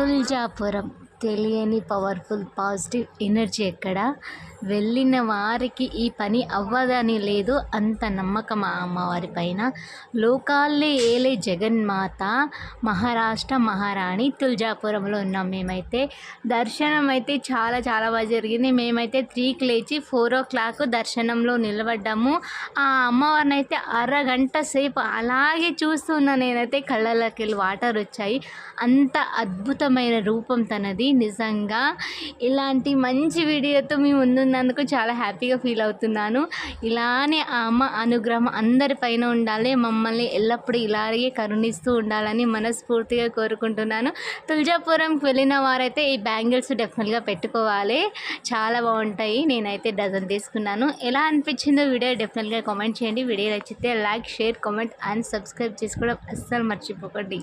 தொழில் ஜாபுரம் తెలియని powerful positive energy ఎక్కడ? వెళ్ళిన వారికి ఈ పని అవ్వదని లేదు అంత నమ్మకం ఆ అమ్మవారి పైన? లోకాల్లే ఏలే జగన్మాత మహారాష్ట్ర మహారాణి తుల్జాపురంలో ఉన్నాం మేమైతే. దర్శనం అయితే చాలా చాలా బాగా జరిగింది. మేమైతే త్రీకి లేచి ఫోర్ ఓ క్లాక్ దర్శనంలో నిలబడ్డాము. ఆ అమ్మవారిని అయితే అరగంట సేపు అలాగే చూస్తున్నా నేనైతే కళ్ళలోకి వాటర్ వచ్చాయి. అంత అద్భుతమైన రూపం తనది. నిజంగా ఇలాంటి మంచి వీడియోతో మీ ముందున్నందుకు చాలా హ్యాపీగా ఫీల్ అవుతున్నాను. ఇలానే ఆ అమ్మ అనుగ్రహం అందరిపైన ఉండాలి. మమ్మల్ని ఎల్లప్పుడూ ఇలాగే కరుణిస్తూ ఉండాలని మనస్ఫూర్తిగా కోరుకుంటున్నాను. తులజాపురంకి వెళ్ళిన వారైతే ఈ బ్యాంగిల్స్ డెఫినెట్గా పెట్టుకోవాలి. చాలా బాగుంటాయి. నేనైతే డజన్ తీసుకున్నాను. ఎలా అనిపించిందో వీడియో డెఫినెట్గా కామెంట్ చేయండి. వీడియో నచ్చితే like share comment and subscribe చేసుకోవడం అస్సలు మర్చిపోకండి.